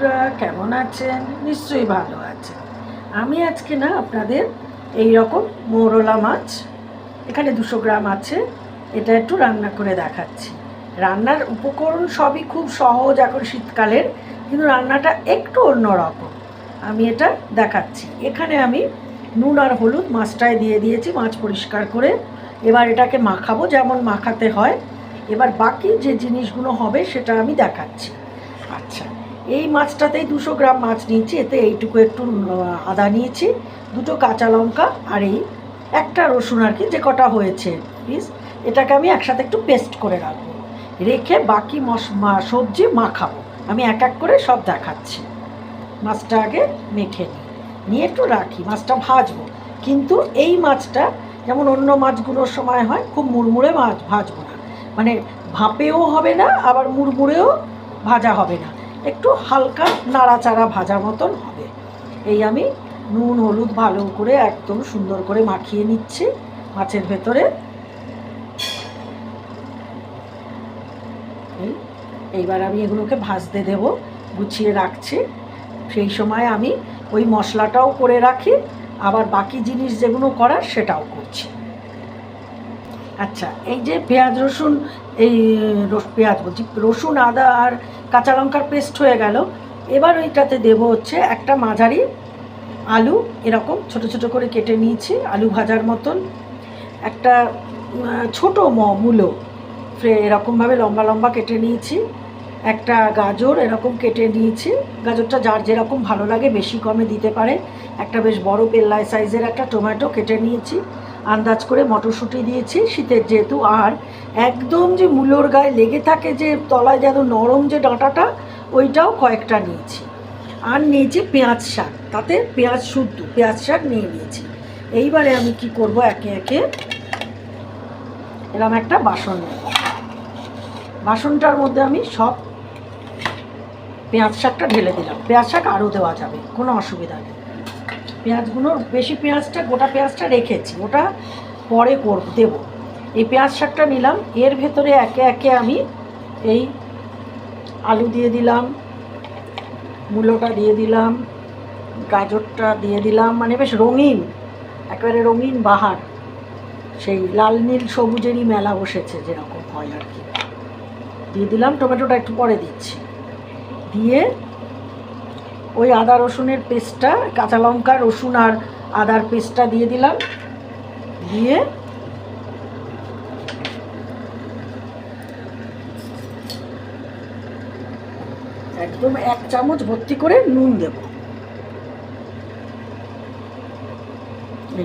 বন্ধুরা কেমন আছেন? নিশ্চয়ই ভালো আছেন। আমি আজকে না আপনাদের এই রকম মোরলা মাছ, এখানে দুশো গ্রাম আছে, এটা একটু রান্না করে দেখাচ্ছি। রান্নার উপকরণ সবই খুব সহজ এখন শীতকালের, কিন্তু রান্নাটা একটু অন্যরকম। আমি এটা দেখাচ্ছি। এখানে আমি নুন আর হলুদ মাছটায় দিয়ে দিয়েছি, মাছ পরিষ্কার করে। এবার এটাকে মাখাবো যেমন মাখাতে হয়। এবার বাকি যে জিনিসগুলো হবে সেটা আমি দেখাচ্ছি। আচ্ছা। এই মাছটাতেই দুশো গ্রাম মাছ নিয়েছি, এতে এইটুকু একটু আদা নিয়েছি, দুটো কাঁচা লঙ্কা আর এই একটা রসুন আর কি, যে কটা হয়েছে প্লিজ এটাকে আমি একসাথে একটু পেস্ট করে রাখব। রেখে বাকি মশ সবজি মাখাবো। আমি এক এক করে সব দেখাচ্ছি। মাছটা আগে মেখে নিই। নিয়ে একটু রাখি, মাছটা ভাজবো। কিন্তু এই মাছটা, যেমন অন্য মাছগুলোর সময় হয়, খুব মুড়মুড়ে মাছ ভাজবো না। মানে ভাপেও হবে না, আবার মুড়মুড়েও ভাজা হবে না। একটু হালকা নাড়াচাড়া ভাজা মতন হবে। এই আমি নুন, হলুদ ভালো করে একদম সুন্দর করে মাখিয়ে নিচ্ছি মাছের ভেতরে। এইবার আমি এগুলোকে ভাজতে দেব, গুছিয়ে রাখছি। সেই সময় আমি ওই মশলাটাও করে রাখি, আবার বাকি জিনিস যেগুলো করার সেটাও করছি। আচ্ছা এই যে পেঁয়াজ রসুন, এই পেঁয়াজ বলছি, রসুন, আদা আর কাঁচা লঙ্কার পেস্ট হয়ে গেল। এবার ওইটাতে দেব হচ্ছে একটা মাঝারি আলু, এরকম ছোট ছোট করে কেটে নিয়েছি, আলু ভাজার মতন। একটা ছোট ম, মূলো। ফ্রে- এরকমভাবে লম্বা লম্বা কেটে নিয়েছি। একটা গাজর এরকম কেটে নিয়েছি। গাজরটা যার যেরকম ভালো লাগে, বেশি কমে দিতে পারে। একটা বেশ বড় পেল্লাই সাইজের একটা টমেটো কেটে নিয়েছি। আন্দাজ করে মটরশুঁটি দিয়েছি শীতের যেহেতু, আর একদম যে মূলোর গায়ে লেগে থাকে যে তলায় যেন নরম যে ডাঁটাটা, ওইটাও কয়েকটা নিয়েছি। আর নিয়েছি পেঁয়াজ শাক, তাতে পেঁয়াজ শুদ্ধ, পেঁয়াজ শাক নিয়ে নিয়েছি। এইবারে আমি কি করব একে একে? এরকম একটা বাসন নেব বাসনটার মধ্যে আমি সব পেঁয়াজ শাকটা ঢেলে দিলাম। পেঁয়াজ শাক আরও দেওয়া যাবে, কোনো অসুবিধা নেই। পেঁয়াজগুলো, বেশি পেঁয়াজটা, গোটা পেঁয়াজটা রেখেছি, ওটা পরে করব, দেব। এই পেঁয়াজ শাকটা নিলাম, এর ভেতরে একে একে আমি এই আলু দিয়ে দিলাম, মূলোটা দিয়ে দিলাম, গাজরটা দিয়ে দিলাম মানে বেশ রঙিন, একেবারে রঙিন বাহার। সেই লাল নীল সবুজেরই মেলা বসেছে, যেরকম হয় আর কি। দিয়ে দিলাম, টমেটোটা একটু পরে দিচ্ছি। দিয়ে ওই আদা রসুনের পেস্টটা, কাঁচা লঙ্কা, রসুন আর আদার পেস্টটা দিয়ে দিলাম। দিয়ে একদম এক চামচ ভর্তি করে নুন দেব।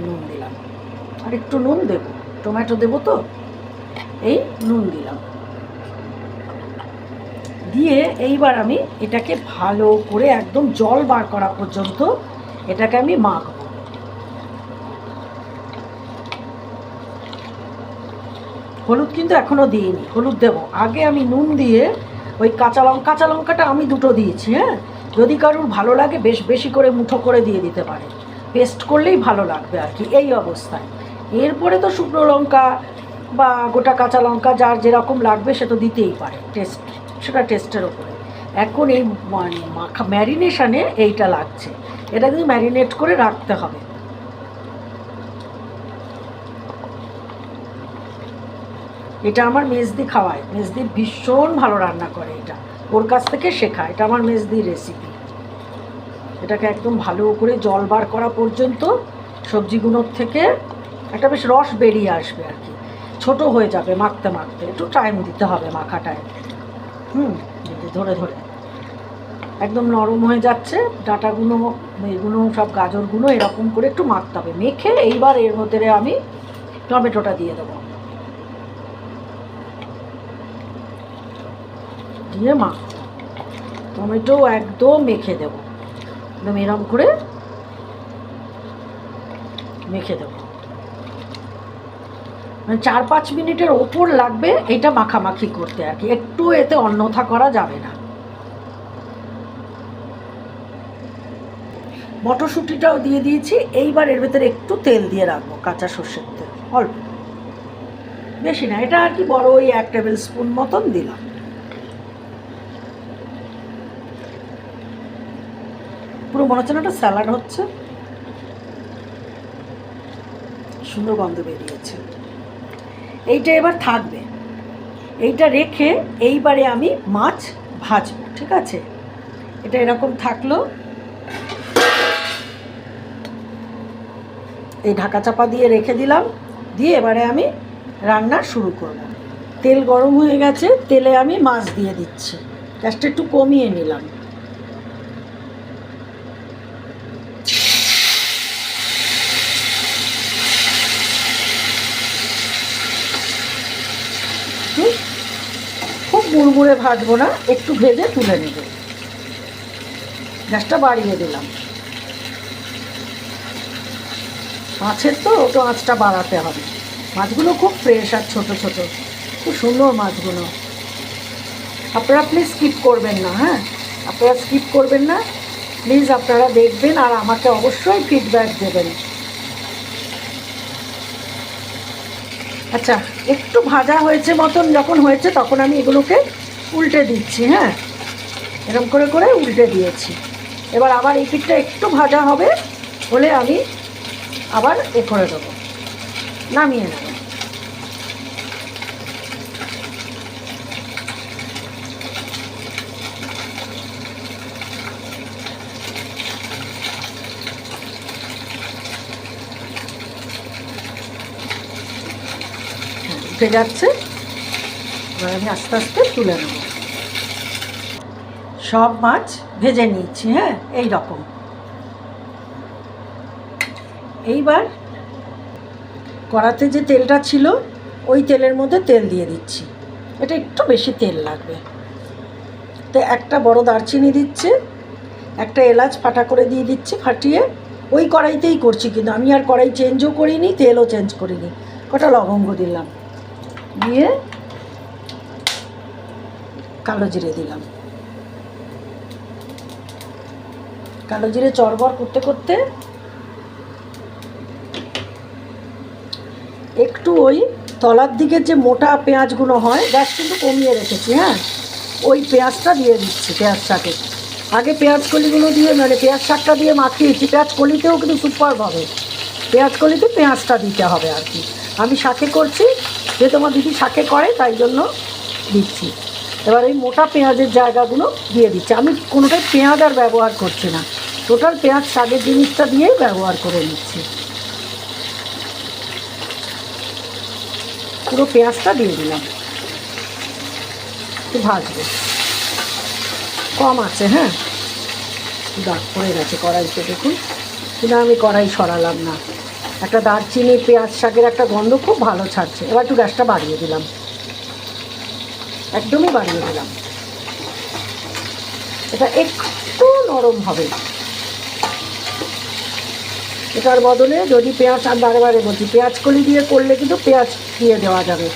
নুন দিলাম। আর একটু নুন দেব। টমেটো দেবো তো? এই নুন দিলাম। দিয়ে এইবার আমি এটাকে ভালো করে একদম জল বার করা পর্যন্ত এটাকে আমি মাখবো। হলুদ কিন্তু এখনও দিইনি, হলুদ দেবো। আগে আমি নুন দিয়ে ওই কাঁচা লঙ্কা কাঁচা লঙ্কাটা আমি দুটো দিয়েছি হ্যাঁ? যদি কারুর ভালো লাগে বেশ বেশি করে মুঠো করে দিয়ে দিতে পারে। পেস্ট করলেই ভালো লাগবে আর কি, এই অবস্থায়। এরপরে তো শুকনো লঙ্কা বা গোটা কাঁচা লঙ্কা, যার যেরকম লাগবে সে তো দিতেই পারে, টেস্ট। সেটা টেস্টের ওপরে এখন এই মানে মাখা ম্যারিনেশনে এইটা লাগছে। এটা কিন্তু ম্যারিনেট করে রাখতে হবে। এটা আমার মেজদি খাওয়ায়। মেজদি ভীষণ ভালো রান্না করে এটা। ওর কাছ থেকে শেখা এটা আমার মেজদির রেসিপি এটাকে একদম ভালো করে জল বার করা পর্যন্ত সবজিগুলোর থেকে একটা বেশ রস বেরিয়ে আসবে আর কি। ছোটো হয়ে যাবে মাখতে মাখতে। একটু টাইম দিতে হবে মাখাটায়। হুম, ধরে ধরে। একদম নরম হয়ে যাচ্ছে, ডাটাগুলো এগুলো সব গাজরগুলো এরকম করে একটু মাখতে হবে। মেখে এইবার এর ভেতরে আমি টমেটোটা দিয়ে দেবো। দিয়ে মা টমেটো একদম মেখে দেবো। একদম এরম করে মেখে দেবো। চার পাঁচ মিনিটের ওপর লাগবে এটা মাখামাখি করতে আর কি। একটু এতে অন্যথা করা যাবে না। মটরশুঁটিটাও দিয়ে দিয়েছি, এইবার এর ভেতরে একটু তেল দিয়ে রাখব, কাঁচা সর্ষের তেল, অল্প। বেশি না, এটা আর কি বড় ওই এক টেবিল স্পুন মতন দিলাম। পুরো মনে হচ্ছে না একটা স্যালাড হচ্ছে? সুন্দর গন্ধ বেরিয়েছে। এইটা এবার থাকবে। এইটা রেখে এইবারে আমি মাছ ভাজবো, ঠিক আছে? এটা এরকম থাকল। এই ঢাকা চাপা দিয়ে রেখে দিলাম। দিয়ে এবারে আমি রান্না শুরু করব। তেল গরম হয়ে গেছে, তেলে আমি মাছ দিয়ে দিচ্ছি। গ্যাসটা একটু কমিয়ে নিলাম একটু খুব ভাজবো না, একটু ভেজে তুলে নেব। গ্যাসটা বাড়িয়ে দিলাম। মাছের তো তো আঁচটা বাড়াতে হবে। মাছগুলো খুব ফ্রেশ আর ছোট ছোট। খুব সুন্দর মাছগুলো। আপনারা প্লিজ স্কিপ করবেন না হ্যাঁ? আপনারা স্কিপ করবেন না। প্লিজ আপনারা দেখবেন আর আমাকে অবশ্যই ফিডব্যাক দেবেন। আচ্ছা একটু ভাজা হয়েছে মতন যখন হয়েছে তখন আমি এগুলোকে উল্টে দিচ্ছি হ্যাঁ? এরকম করে করে উল্টে দিয়েছি। এবার আবার এই পিঠটা একটু ভাজা হবে হলে আমি আবার এ করে দেবো। নামিয়ে নেব। হ্যাঁ, যাচ্ছে। এবার আমি আস্তে আস্তে তুলে নেব। সব মাছ ভেজে নিয়েছি হ্যাঁ এই রকম। এইবার কড়াতে যে তেলটা ছিল, ওই তেলের মধ্যে তেল দিয়ে দিচ্ছি। এটা একটু বেশি তেল লাগবে। তো একটা বড় দারচিনি দিচ্ছে, একটা এলাচ ফাটা করে দিয়ে দিচ্ছি ফাটিয়ে। ওই কড়াইতেই করছি কিন্তু আমি আর কড়াই চেঞ্জও করিনি, তেলও চেঞ্জ করিনি। কটা লবঙ্গ দিলাম। দিয়ে কালো জিরে দিলাম। কালো জিরে চরবর করতে করতে একটু ওই তলার দিকে যে মোটা পেঁয়াজগুলো হয় গ্যাস কিন্তু কমিয়ে রেখেছি হ্যাঁ? ওই পেঁয়াজটা দিয়ে দিচ্ছি, পেঁয়াজ শাকে। আগে পেঁয়াজ কলিগুলো দিয়ে মানে পেঁয়াজ শাকটা দিয়ে মাখিয়েছি, পেঁয়াজ কলিতেও কিন্তু সুপার হবে। পেঁয়াজ কলিতে পেঁয়াজটা দিতে হবে আর কি। আমি শাকে করছি, যে তোমার দিদি শাকে করে, তাই জন্য দিচ্ছি। এবার এই মোটা পেঁয়াজের জায়গাগুলো দিয়ে দিচ্ছি। আমি কোনোটাই পেঁয়াজ আর ব্যবহার করছি না। টোটাল পেঁয়াজ শাকের জিনিসটা দিয়েই ব্যবহার করে নিচ্ছি। পুরো পেঁয়াজটা দিয়ে দিলাম। একটু ভাজবো। কম আছে হ্যাঁ? দাগ পড়ে গেছে কড়াইতে, দেখুন। কিন্তু আমি কড়াই সরালাম না। একটা দারচিনি পেঁয়াজ শাকের একটা গন্ধ খুব ভালো ছাড়ছে। এবার একটু গ্যাসটা বাড়িয়ে দিলাম। একদমই বাড়িয়ে দিলাম। এটা একটু নরম হবে। এটার বদলে যদি পেঁয়াজ, আর বারে বারে বলছি, পেঁয়াজ কলি দিয়ে করলে কিন্তু পেঁয়াজ দিয়ে দেওয়া যাবে।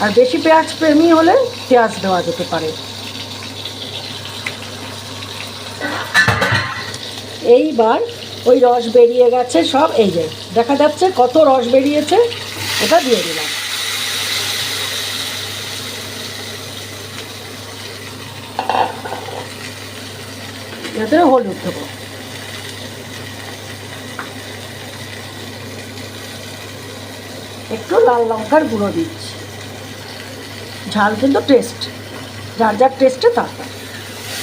আর বেশি পেঁয়াজ প্রেমী হলে পেঁয়াজ দেওয়া যেতে পারে। এইবার ওই রস বেরিয়ে গেছে সব, এই যে, দেখা যাচ্ছে কত রস বেরিয়েছে, এটা দিয়ে দিলাম। যাতে হলুদ দেবো একটু লাল লঙ্কার গুঁড়ো দিচ্ছি। ঝাল কিন্তু টেস্ট যার যার টেস্টে তার।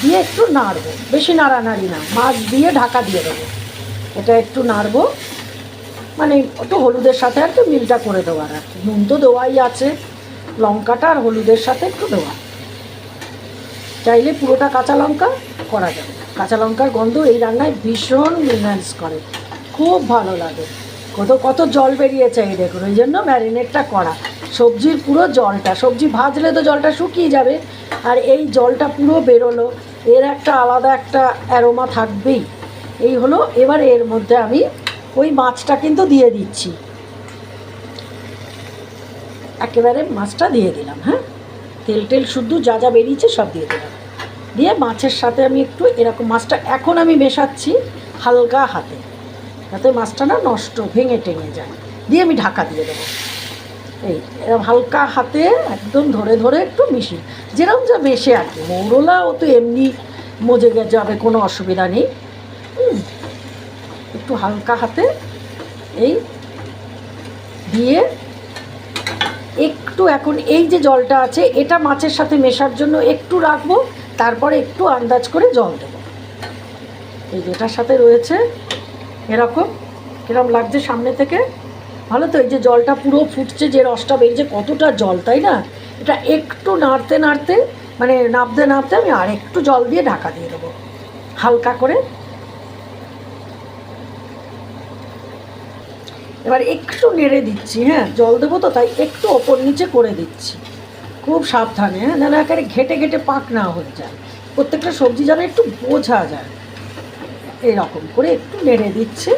দিয়ে একটু নাড়বো। বেশি নাড়ানাড়ি না, মাছ দিয়ে ঢাকা দিয়ে দেবো। এটা একটু নাড়বো। মানে একটু হলুদের সাথে আর কি মিলটা করে দেওয়ার আর কি। নুন তো দেওয়াই আছে, লঙ্কাটা আর হলুদের সাথে একটু দেওয়া চাইলে পুরোটা কাঁচা লঙ্কা করা যাবে কাঁচা লঙ্কার গন্ধ এই রান্নায় ভীষণ ইনহ্যান্স করে। খুব ভালো লাগে। কত কত জল বেরিয়েছে এই দেখুন ওই জন্য ম্যারিনেটটা করা। সবজির পুরো জলটা, সবজি ভাজলে তো জলটা শুকিয়ে যাবে, আর এই জলটা পুরো বেরোলো। এর একটা আলাদা একটা অ্যারোমা থাকবেই। এই হলো, এবার এর মধ্যে আমি ওই মাছটা কিন্তু দিয়ে দিচ্ছি। একেবারে মাছটা দিয়ে দিলাম হ্যাঁ? তেল টেল শুদ্ধ যা যা বেরিয়েছে সব দিয়ে দিলাম। দিয়ে মাছের সাথে আমি একটু এরকম মাছটা এখন আমি মেশাচ্ছি হালকা হাতে। যাতে মাছটা না নষ্ট, ভেঙে টেঙে যায়। দিয়ে আমি ঢাকা দিয়ে দেবো। এই এরকম হালকা হাতে একদম ধরে ধরে একটু মিশি যেরকম যা মেশে আর কি। মৌরলা ও তো এমনি মজে গে- যাবে, কোনো অসুবিধা নেই। একটু হালকা হাতে এই দিয়ে একটু এখন এই যে জলটা আছে, এটা মাছের সাথে মেশার জন্য একটু রাখব। তারপরে একটু আন্দাজ করে জল দেবো। এই যেটার সাথে রয়েছে এরকম, কিরম লাগছে সামনে থেকে? ভালো তো এই যে জলটা পুরো ফুটছে, যে রসটা বেরিয়েছে, কতটা জল, তাই না? এটা একটু নাড়তে নাড়তে মানে নাবতে নাবতে আমি আর একটু জল দিয়ে ঢাকা দিয়ে দেবো, হালকা করে। এবার একটু নেড়ে দিচ্ছি হ্যাঁ জল দেবো তো, তাই একটু ওপর নিচে করে দিচ্ছি। খুব সাবধানে হ্যাঁ? যেন একেবারে ঘেটে ঘেটে পাক না হয়ে যায়। প্রত্যেকটা সবজি যেন একটু বোঝা যায়। এরকম করে একটু নেড়ে দিচ্ছে।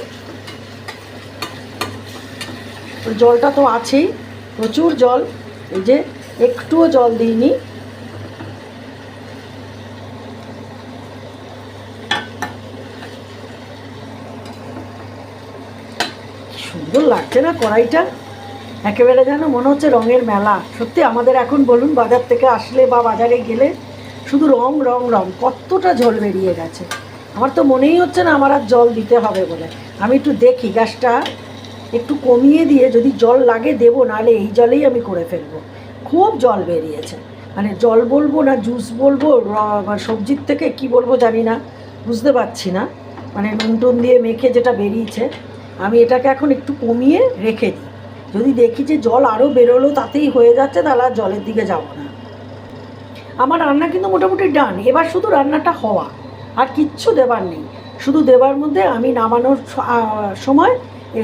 জলটা তো আছেই, প্রচুর জল। এই যে একটুও জল দিইনি। সুন্দর লাগছে না কড়াইটা? একেবারে যেন মনে হচ্ছে রঙের মেলা। সত্যি আমাদের এখন বলুন, বাজার থেকে আসলে বা বাজারে গেলে শুধু রং রং রং, কতটা জল বেরিয়ে গেছে। আমার তো মনেই হচ্ছে না আমার আর জল দিতে হবে বলে। আমি একটু দেখি, গ্যাসটা একটু কমিয়ে দিয়ে যদি জল লাগে দেবো, নাহলে এই জলেই আমি করে ফেলব। খুব জল বেরিয়েছে। মানে জল বলব না, জুস বলব সবজির থেকে কি বলব জানি না, বুঝতে পারছি না। মানে নুন টুন দিয়ে মেখে যেটা বেরিয়েছে, আমি এটাকে এখন একটু কমিয়ে রেখে দিই। যদি দেখি যে জল আরও বেরোলো তাতেই হয়ে যাচ্ছে, তাহলে আর জলের দিকে যাব না। আমার রান্না কিন্তু মোটামুটি ডান এবার শুধু রান্নাটা হওয়া, আর কিচ্ছু দেবার নেই। শুধু দেবার মধ্যে আমি নামানোর সময়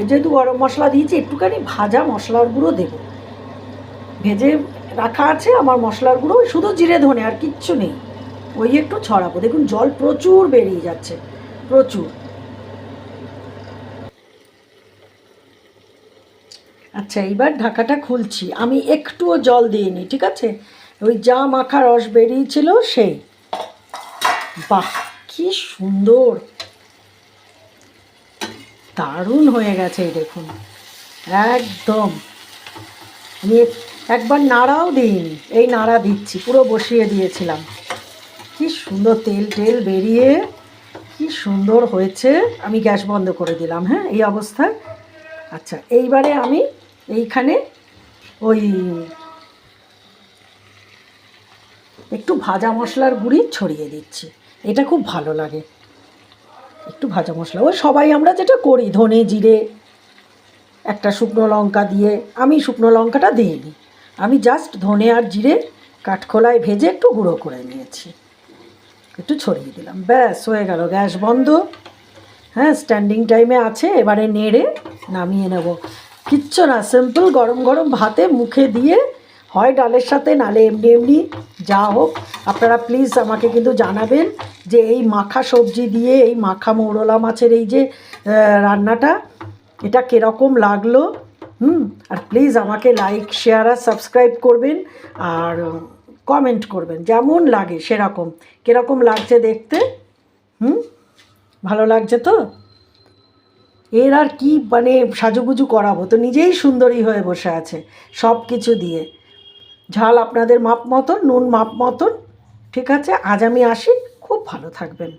যেহেতু গরম মশলা দিয়েছি, একটুখানি ভাজা মশলার গুঁড়ো দেবো। ভেজে রাখা আছে আমার মশলার গুঁড়ো শুধু জিরে ধনে, আর কিচ্ছু নেই। ওই একটু ছড়াবো। দেখুন, জল প্রচুর বেরিয়ে যাচ্ছে, প্রচুর। আচ্ছা এইবার ঢাকাটা খুলছি। আমি একটুও জল দিইনি, ঠিক আছে? ওই যা মাখা রস বেরিয়েছিল সেই। বাহ, কি সুন্দর! দারুণ হয়ে গেছে দেখুন। একদম। আমি একবার নাড়াও দিইনি, এই নাড়া দিচ্ছি, পুরো বসিয়ে দিয়েছিলাম। কি সুন্দর তেল টেল বেরিয়ে কি সুন্দর হয়েছে। আমি গ্যাস বন্ধ করে দিলাম হ্যাঁ এই অবস্থায়? আচ্ছা এইবারে আমি এইখানে ওই একটু ভাজা মশলার গুঁড়ি ছড়িয়ে দিচ্ছি। এটা খুব ভালো লাগে। একটু ভাজা মশলা। ওই সবাই আমরা যেটা করি, ধনে জিরে, একটা শুকনো লঙ্কা দিয়ে। আমি শুকনো লঙ্কাটা দিয়ে দিইনি। আমি জাস্ট ধনে আর জিরে কাঠখোলায় ভেজে একটু গুঁড়ো করে নিয়েছি। একটু ছড়িয়ে দিলাম। ব্যাস, হয়ে গেল। গ্যাস বন্ধ। হ্যাঁ স্ট্যান্ডিং টাইমে আছে। এবারে নেড়ে নামিয়ে নেব। কিচ্ছু না সিম্পল গরম গরম ভাতে মুখে দিয়ে হয় ডালের সাথে, নালে এমনি এমনি যা হোক। আপনারা প্লিজ আমাকে কিন্তু জানাবেন যে এই মাখা সবজি দিয়ে, এই মাখা মৌরলা মাছের এই যে রান্নাটা, এটা কীরকম লাগল? হুম, আর প্লিজ আমাকে লাইক শেয়ার আর সাবস্ক্রাইব করবেন আর কমেন্ট করবেন, যেমন লাগে সেরকম। কীরকম লাগছে দেখতে? হুম, ভালো লাগছে তো? এর আর কি মানে সাজুগুজু করাবো? তো নিজেই সুন্দরী হয়ে বসে আছে সব কিছু দিয়ে। ঝাল আপনাদের মাপ মতন, নুন মাপ মতন, ঠিক আছে? আজ আমি আসি, খুব ভালো থাকবেন।